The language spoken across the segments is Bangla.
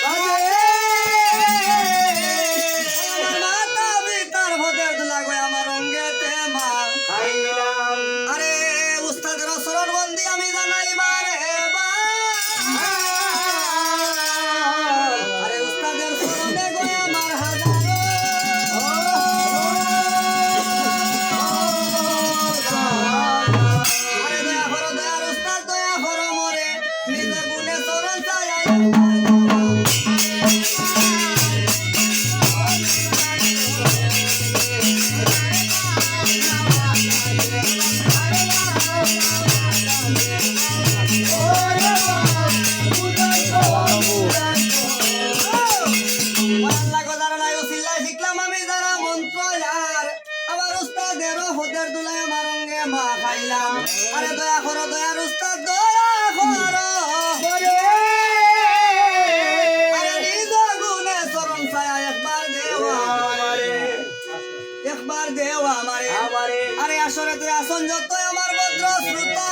Bye. আরে দয়া করো দয়ার উস্তাদ দয়া করো। আরে নিজ গুণে চরণ ছায়া একবার দেওয়া একবার দেওয়া আমারে। আরে আসরে তুই আসন যত আমার ভদ্র শ্রোতা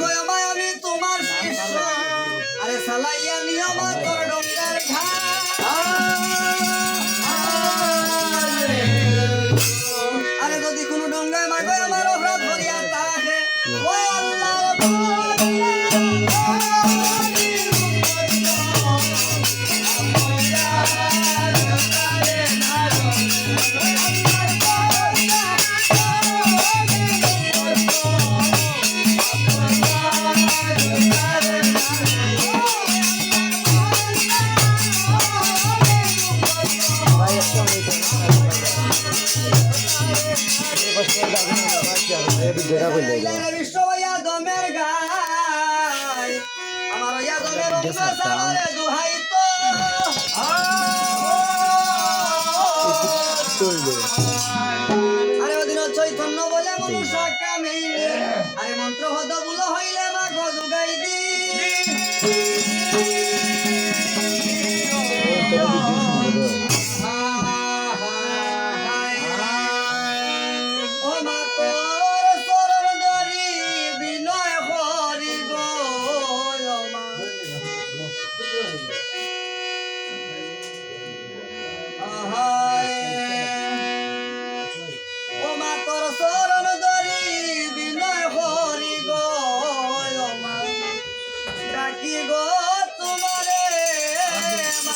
গো আমায় আমি তোমার শিষ্য। আরে সালাইয়া নিয়ম তোর দুহাই তো আরে ওদিন চৈতন্য বলে মনুষ্য কামি আরে মন্ত্র হদ বুল হইলে ডাকি গো তোমারে? মা